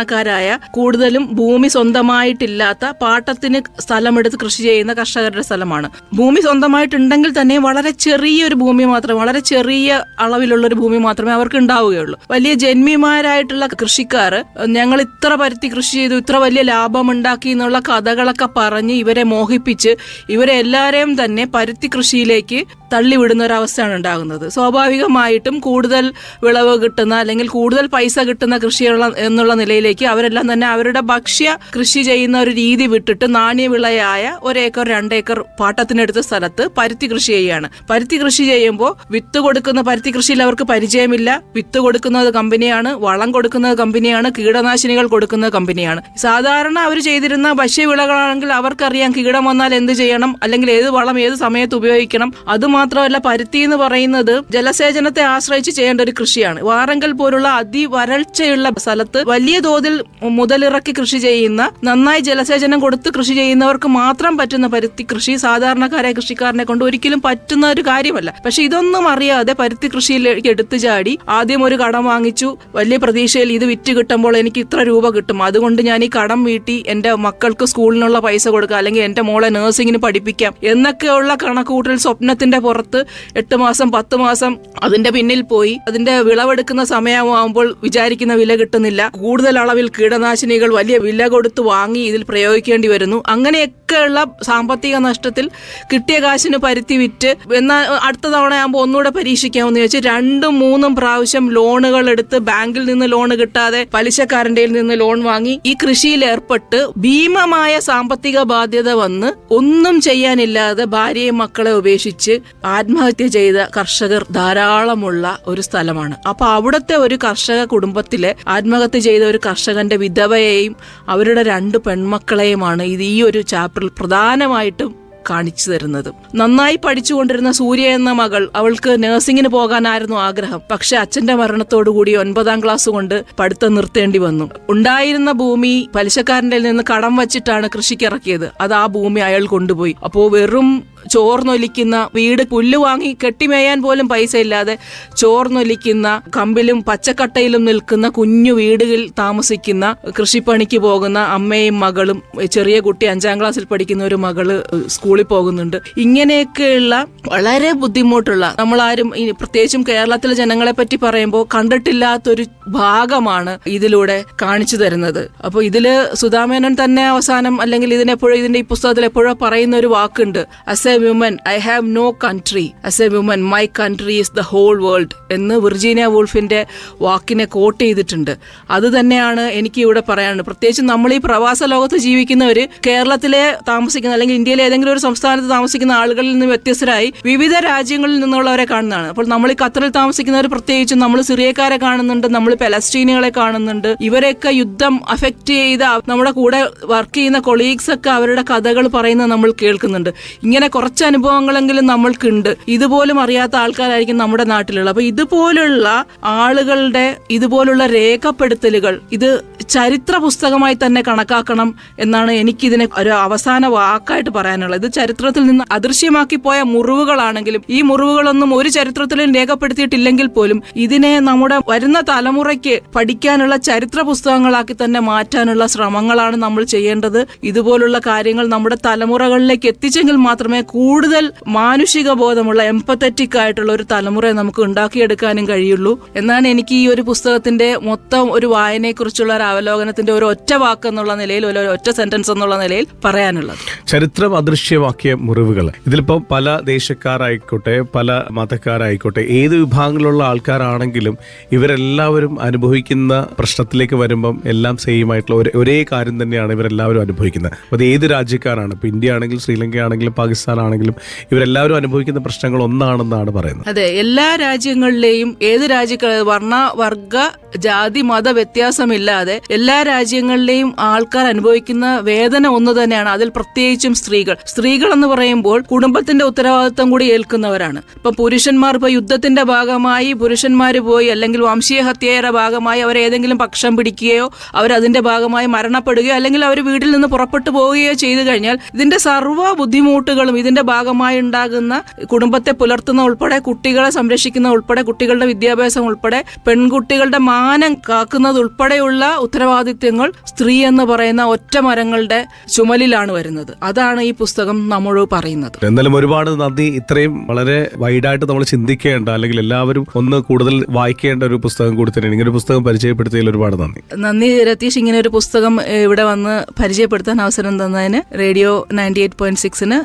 സാധാരണക്കാരായ കൂടുതലും ഭൂമി സ്വന്തമായിട്ടില്ലാത്ത പാട്ടത്തിന് സ്ഥലമെടുത്ത് കൃഷി ചെയ്യുന്ന കർഷകരുടെ സ്ഥലമാണ്. ഭൂമി സ്വന്തമായിട്ടുണ്ടെങ്കിൽ തന്നെ വളരെ ചെറിയൊരു ഭൂമി മാത്രം വളരെ ചെറിയ അളവിലുള്ള ഒരു ഭൂമി മാത്രമേ അവർക്ക് ഉണ്ടാവുകയുള്ളൂ. വലിയ ജന്മിമാരായിട്ടുള്ള കൃഷിക്കാർ ഞങ്ങൾ ഇത്ര പരുത്തി കൃഷി ചെയ്തു ഇത്ര വലിയ ലാഭം ഉണ്ടാക്കി എന്നുള്ള കഥകളൊക്കെ പറഞ്ഞ് ഇവരെ മോഹിപ്പിച്ച് ഇവരെ എല്ലാവരെയും തന്നെ പരുത്തി കൃഷിയിലേക്ക് തള്ളിവിടുന്ന ഒരവസ്ഥയാണ് ഉണ്ടാകുന്നത്. സ്വാഭാവികമായിട്ടും കൂടുതൽ വിളവ് കിട്ടുന്ന അല്ലെങ്കിൽ കൂടുതൽ പൈസ കിട്ടുന്ന കൃഷിയുള്ള എന്നുള്ള നിലയിലേക്ക് അവരെല്ലാം തന്നെ അവരുടെ ഭക്ഷ്യ കൃഷി ചെയ്യുന്ന ഒരു രീതി വിട്ടിട്ട് നാണ്യവിളയായ ഒരേക്കർ രണ്ടേക്കർ പാട്ടത്തിനെടുത്ത സ്ഥലത്ത് പരുത്തി കൃഷി ചെയ്യുകയാണ്. പരുത്തി കൃഷി ചെയ്യുമ്പോൾ വിത്ത് കൊടുക്കുന്ന പരുത്തി കൃഷിയിൽ അവർക്ക് പരിചയമില്ല. വിത്ത് കൊടുക്കുന്നത് കമ്പനിയാണ് വളം കൊടുക്കുന്നത് കമ്പനിയാണ് കീടനാശിനികൾ കൊടുക്കുന്ന കമ്പനിയാണ്. സാധാരണ അവർ ചെയ്തിരുന്ന ഭക്ഷ്യവിളകളാണെങ്കിൽ അവർക്കറിയാം കീടം വന്നാൽ എന്ത് ചെയ്യണം അല്ലെങ്കിൽ ഏത് വളം ഏത് സമയത്ത് ഉപയോഗിക്കണം. അത് മാത്രമല്ല പരുത്തി എന്ന് പറയുന്നത് ജലസേചനത്തെ ആശ്രയിച്ച് ചെയ്യേണ്ട ഒരു കൃഷിയാണ്. വാറങ്കൽ പോലുള്ള അതിവരൾച്ചയുള്ള സ്ഥലത്ത് വലിയ തോതിൽ മുതലിറക്കി കൃഷി ചെയ്യുന്ന നന്നായി ജലസേചനം കൊടുത്ത് കൃഷി ചെയ്യുന്നവർക്ക് മാത്രം പറ്റുന്ന പരുത്തി കൃഷി സാധാരണക്കാരായ കൃഷിക്കാരനെ കൊണ്ട് ഒരിക്കലും പറ്റുന്ന ഒരു കാര്യമല്ല. പക്ഷെ ഇതൊന്നും അറിയാതെ പരുത്തി കൃഷിയിലേക്ക് എടുത്തു ചാടി ആദ്യം ഒരു കടം വാങ്ങിച്ചു. വലിയ പ്രതീക്ഷയിൽ ഇത് വിറ്റ് കിട്ടുമ്പോൾ എനിക്ക് ഇത്ര രൂപ കിട്ടും. അതുകൊണ്ട് ഞാൻ ഈ കടം വീട്ടി എന്റെ മക്കൾക്ക് സ്കൂളിനുള്ള പൈസ കൊടുക്കുക അല്ലെങ്കിൽ എന്റെ മോളെ നഴ്സിംഗിന് പഠിപ്പിക്കാം എന്നൊക്കെയുള്ള കണക്കുകൂട്ടൽ സ്വപ്നത്തിന്റെ പുറത്ത് എട്ട് മാസം പത്ത് മാസം അതിന്റെ പിന്നിൽ പോയി. അതിന്റെ വിളവെടുക്കുന്ന സമയമാകുമ്പോൾ വിചാരിക്കുന്ന വില കിട്ടുന്നില്ല. കൂടുതൽ അളവിൽ കീടനാശിനികൾ വലിയ വില കൊടുത്ത് വാങ്ങി ഇതിൽ പ്രയോഗിക്കേണ്ടി വരുന്നു. അങ്ങനെയൊക്കെയുള്ള സാമ്പത്തിക നഷ്ടത്തിൽ കിട്ടിയ കാശിന് പരുത്തി വിറ്റ് എന്നാൽ അടുത്ത തവണ ആകുമ്പോൾ ഒന്നുകൂടെ പരീക്ഷിക്കാമെന്ന് ചോദിച്ച് രണ്ടും മൂന്നും പ്രാവശ്യം ലോണുകൾ എടുത്ത് ബാങ്കിൽ നിന്ന് ലോൺ കിട്ടാതെ പലിശക്കാരന്റെ നിന്ന് ലോൺ വാങ്ങി ഈ കൃഷിയിൽ ഏർപ്പെട്ട് ഭീമമായ സാമ്പത്തിക ബാധ്യത വന്ന് ഒന്നും ചെയ്യാനില്ലാതെ ഭാര്യയും മക്കളെ ഉപേക്ഷിച്ച് ആത്മഹത്യ ചെയ്ത കർഷകർ ധാരാളമുള്ള ഒരു സ്ഥലമാണ്. അപ്പൊ അവിടുത്തെ ഒരു കർഷക കുടുംബത്തിലെ ആത്മഹത്യ ചെയ്ത ഒരു കർഷകന്റെ വിധവയെയും അവരുടെ രണ്ട് പെൺമക്കളെയുമാണ് ഇത് ഈ ഒരു ചാപ്റ്ററിൽ പ്രധാനമായിട്ടും കാണിച്ചു തരുന്നത്. നന്നായി പഠിച്ചുകൊണ്ടിരുന്ന സൂര്യ എന്ന മകൾ അവൾക്ക് നഴ്സിംഗിന് പോകാനായിരുന്നു ആഗ്രഹം. പക്ഷെ അച്ഛന്റെ മരണത്തോടുകൂടി ഒൻപതാം ക്ലാസ് കൊണ്ട് പഠിത്തം നിർത്തേണ്ടി വന്നു. ഉണ്ടായിരുന്ന ഭൂമി പലിശക്കാരന്റെ നിന്ന് കടം വച്ചിട്ടാണ് കൃഷിക്ക് ഇറക്കിയത്. അത് ആ ഭൂമി അയാൾ കൊണ്ടുപോയി. അപ്പോ വെറും ചോർന്നൊലിക്കുന്ന വീട് പുല്ല് വാങ്ങി കെട്ടിമേയാൻ പോലും പൈസ ഇല്ലാതെ ചോർന്നൊലിക്കുന്ന കമ്പിലും പച്ചക്കട്ടയിലും നിൽക്കുന്ന കുഞ്ഞു വീടുകളിൽ താമസിക്കുന്ന കൃഷിപ്പണിക്ക് പോകുന്ന അമ്മയും മകളും ചെറിയ കുട്ടി അഞ്ചാം ക്ലാസ്സിൽ പഠിക്കുന്ന ഒരു മകൾ സ്കൂളിൽ പോകുന്നുണ്ട്. ഇങ്ങനെയൊക്കെയുള്ള വളരെ ബുദ്ധിമുട്ടുള്ള നമ്മളാരും പ്രത്യേകിച്ചും കേരളത്തിലെ ജനങ്ങളെ പറ്റി പറയുമ്പോൾ കണ്ടിട്ടില്ലാത്തൊരു ഭാഗമാണ് ഇതിലൂടെ കാണിച്ചു തരുന്നത്. അപ്പോൾ ഇതിൽ സുധാമേനൻ തന്നെ അവസാനം അല്ലെങ്കിൽ ഇതിനെപ്പോഴും ഇതിന്റെ ഈ പുസ്തകത്തിൽ എപ്പോഴോ പറയുന്ന ഒരു വാക്കുണ്ട്. As a woman I have no country as a woman my country is the whole world എന്ന് വിർജീനിയ വൂൾഫിന്റെ വാക്കിനെ കോട്ട് ചെയ്തിട്ടുണ്ട്. അത് തന്നെയാണ് എനിക്ക് ഇവിടെ പറയാനുള്ളത്. പ്രത്യേകിച്ച് നമ്മൾ ഈ പ്രവാസ ലോകത്ത് ജീവിക്കുന്നവർ കേരളത്തിലെ താമസിക്കുന്ന അല്ലെങ്കിൽ ഇന്ത്യയിലെ ഏതെങ്കിലും ഒരു സംസ്ഥാനത്ത് താമസിക്കുന്ന ആളുകളിൽ നിന്ന് വ്യത്യസ്തരായി വിവിധ രാജ്യങ്ങളിൽ നിന്നുള്ളവരെ കാണുന്നതാണ്. അപ്പോൾ നമ്മൾ ഈ ഖത്തറിൽ താമസിക്കുന്നവർ പ്രത്യേകിച്ചും നമ്മൾ സിറിയക്കാരെ കാണുന്നുണ്ട് നമ്മൾ പലസ്റ്റീനുകളെ കാണുന്നുണ്ട്. ഇവരെയൊക്കെ യുദ്ധം അഫക്റ്റ് ചെയ്ത നമ്മുടെ കൂടെ വർക്ക് ചെയ്യുന്ന കൊളീഗ്സ് ഒക്കെ അവരുടെ കഥകൾ പറയുന്നത് നമ്മൾ കേൾക്കുന്നുണ്ട്. ഇങ്ങനെ കുറച്ച് അനുഭവങ്ങളെങ്കിലും നമ്മൾക്കുണ്ട്. ഇതുപോലും അറിയാത്ത ആൾക്കാരായിരിക്കും നമ്മുടെ നാട്ടിലുള്ള. അപ്പൊ ഇതുപോലുള്ള ആളുകളുടെ ഇതുപോലുള്ള രേഖപ്പെടുത്തലുകൾ ഇത് ചരിത്ര പുസ്തകമായി തന്നെ കണക്കാക്കണം എന്നാണ് എനിക്കിതിനെ ഒരു അവസാന വാക്കായിട്ട് പറയാനുള്ളത്. ഇത് ചരിത്രത്തിൽ നിന്ന് അദൃശ്യമാക്കി പോയ മുറിവുകളാണെങ്കിലും ഈ മുറിവുകളൊന്നും ഒരു ചരിത്രത്തിലും രേഖപ്പെടുത്തിയിട്ടില്ലെങ്കിൽ പോലും ഇതിനെ നമ്മുടെ വരുന്ന തലമുറയ്ക്ക് പഠിക്കാനുള്ള ചരിത്ര പുസ്തകങ്ങളാക്കി തന്നെ മാറ്റാനുള്ള ശ്രമങ്ങളാണ് നമ്മൾ ചെയ്യേണ്ടത്. ഇതുപോലുള്ള കാര്യങ്ങൾ നമ്മുടെ തലമുറകളിലേക്ക് എത്തിച്ചെങ്കിൽ മാത്രമേ കൂടുതൽ മാനുഷിക ബോധമുള്ള എംപത്തറ്റിക് ആയിട്ടുള്ള ഒരു തലമുറയെ നമുക്ക് ഉണ്ടാക്കിയെടുക്കാനും കഴിയുള്ളൂ. എന്നാണ് എനിക്ക് ഈ ഒരു പുസ്തകത്തിന്റെ മൊത്തം ഒരു വായനയെക്കുറിച്ചുള്ള ഒരു അവലോകനത്തിന്റെ ഒരു ഒറ്റ വാക്ക് എന്നുള്ള നിലയിൽ ഒരു ഒറ്റ സെന്റൻസ് എന്നുള്ള നിലയിൽ പറയാനുള്ളത്. ചരിത്രം അദൃശ്യമാക്കിയ മുറിവുകൾ. ഇതിലിപ്പോ പല ദേശക്കാരായിക്കോട്ടെ പല മതക്കാരായിക്കോട്ടെ ഏത് വിഭാഗങ്ങളിലുള്ള ആൾക്കാരാണെങ്കിലും ഇവരെല്ലാവരും അനുഭവിക്കുന്ന പ്രശ്നത്തിലേക്ക് വരുമ്പം എല്ലാം സെയിം ആയിട്ടുള്ള ഒരേ കാര്യം തന്നെയാണ് ഇവരെല്ലാവരും അനുഭവിക്കുന്നത്. അത് ഏത് രാജ്യക്കാരാണ്? ഇപ്പൊ ഇന്ത്യ ആണെങ്കിലും ശ്രീലങ്ക ആണെങ്കിലും പാകിസ്ഥാൻ ആണെങ്കിലും ഇവരെല്ലാവരും അനുഭവിക്കുന്ന പ്രശ്നങ്ങൾ ഒന്നാണെന്നാണ് പറയുന്നത്. അതെ എല്ലാ രാജ്യങ്ങളിലെയും ഏത് രാജ്യ വർണ വർഗ ജാതി മത വ്യത്യാസമില്ലാതെ എല്ലാ രാജ്യങ്ങളിലെയും ആൾക്കാർ അനുഭവിക്കുന്ന വേദന ഒന്ന് തന്നെയാണ്. അതിൽ പ്രത്യേകിച്ചും സ്ത്രീകൾ. സ്ത്രീകൾ എന്ന് പറയുമ്പോൾ കുടുംബത്തിന്റെ ഉത്തരവാദിത്വം കൂടി ഏൽക്കുന്നവരാണ്. ഇപ്പൊ പുരുഷന്മാർ ഇപ്പൊ യുദ്ധത്തിന്റെ ഭാഗമായി പുരുഷന്മാർ പോയി അല്ലെങ്കിൽ വംശീയ ഹത്യയുടെ ഭാഗമായി അവർ ഏതെങ്കിലും പക്ഷം പിടിക്കുകയോ അവർ അതിന്റെ ഭാഗമായി മരണപ്പെടുകയോ അല്ലെങ്കിൽ അവർ വീട്ടിൽ നിന്ന് പുറപ്പെട്ടു പോവുകയോ ചെയ്തു കഴിഞ്ഞാൽ ഇതിന്റെ സർവ ബുദ്ധിമുട്ടുകളും ഇതിന്റെ ഇതിന്റെ ഭാഗമായി ഉണ്ടാകുന്ന കുടുംബത്തെ പുലർത്തുന്ന ഉൾപ്പെടെ കുട്ടികളെ സംരക്ഷിക്കുന്ന ഉൾപ്പെടെ കുട്ടികളുടെ വിദ്യാഭ്യാസം ഉൾപ്പെടെ പെൺകുട്ടികളുടെ മാനം കാക്കുന്നത് ഉൾപ്പെടെയുള്ള ഉത്തരവാദിത്വങ്ങൾ സ്ത്രീ എന്ന് പറയുന്ന ഒറ്റ മരങ്ങളുടെ ചുമലിലാണ് വരുന്നത്. അതാണ് ഈ പുസ്തകം നമ്മൾ പറയുന്നത്. എന്നാലും ഒരുപാട് നന്ദി. ഇത്രയും വളരെ വൈഡായിട്ട് നമ്മൾ ചിന്തിക്കേണ്ട അല്ലെങ്കിൽ എല്ലാവരും ഒന്ന് കൂടുതൽ വായിക്കേണ്ട ഒരു പുസ്തകം കൂടി ഇങ്ങനെ ഒരു പുസ്തകം പരിചയപ്പെടുത്തിയതിൽ ഒരുപാട് നന്ദി. നന്ദി രതീഷ്. ഇങ്ങനെ ഒരു പുസ്തകം ഇവിടെ വന്ന് പരിചയപ്പെടുത്താൻ അവസരം തന്നതിന് റേഡിയോ നയന്റി എയ്റ്റ് പോയിന്റ് സിക്സിന്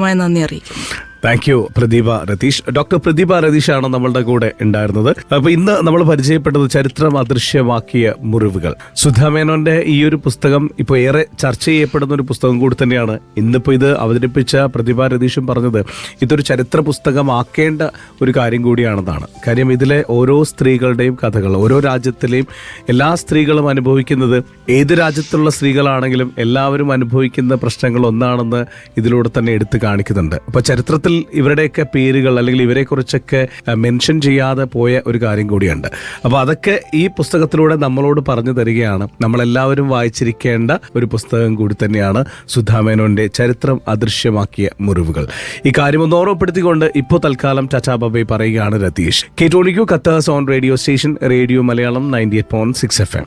പ്രത്യേകമായ നന്ദി അറിയിക്കുന്നു. Thank you Pradeepa Ratheesh. Doctor Pradeepa രതീഷാണ് നമ്മളുടെ കൂടെ ഉണ്ടായിരുന്നത്. അപ്പൊ ഇന്ന് നമ്മൾ പരിചയപ്പെട്ടത് ചരിത്രം അദൃശ്യമാക്കിയ മുറിവുകൾ. സുധാമേനോന്റെ ഈ ഒരു പുസ്തകം ഇപ്പോൾ ഏറെ ചർച്ച ചെയ്യപ്പെടുന്ന ഒരു പുസ്തകം കൂടി തന്നെയാണ് ഇന്നിപ്പോൾ ഇത് അവതരിപ്പിച്ച പ്രതിഭ രതീഷും പറഞ്ഞത്. ഇതൊരു ചരിത്ര പുസ്തകമാക്കേണ്ട ഒരു കാര്യം കൂടിയാണെന്നാണ്. കാര്യം ഇതിലെ ഓരോ സ്ത്രീകളുടെയും കഥകൾ ഓരോ രാജ്യത്തിലെയും എല്ലാ സ്ത്രീകളും അനുഭവിക്കുന്നത് ഏത് രാജ്യത്തുള്ള സ്ത്രീകളാണെങ്കിലും എല്ലാവരും അനുഭവിക്കുന്ന പ്രശ്നങ്ങൾ ഒന്നാണെന്ന് ഇതിലൂടെ തന്നെ എടുത്തു കാണിക്കുന്നുണ്ട്. അപ്പൊ ചരിത്രത്തിൽ ഇവരുടെയൊക്കെ പേരുകൾ അല്ലെങ്കിൽ ഇവരെക്കുറിച്ചൊക്കെ മെൻഷൻ ചെയ്യാതെ പോയ ഒരു കാര്യം കൂടിയുണ്ട്. അപ്പൊ അതൊക്കെ ഈ പുസ്തകത്തിലൂടെ നമ്മളോട് പറഞ്ഞു തരികയാണ്. നമ്മളെല്ലാവരും വായിച്ചിരിക്കേണ്ട ഒരു പുസ്തകം കൂടി തന്നെയാണ് സുധാമേനോന്റെ ചരിത്രം അദൃശ്യമാക്കിയ മുറിവുകൾ. ഈ കാര്യം ഒന്ന് ഓർമ്മപ്പെടുത്തിക്കൊണ്ട് ഇപ്പോൾ തൽക്കാലം ടാറ്റാ ബബൈ പറയുകയാണ് രതീഷ്. കെ കേട്ടോണിക്കു കത്തേഴ്സ് on radio station radio Malayalam ninety eight point six F M.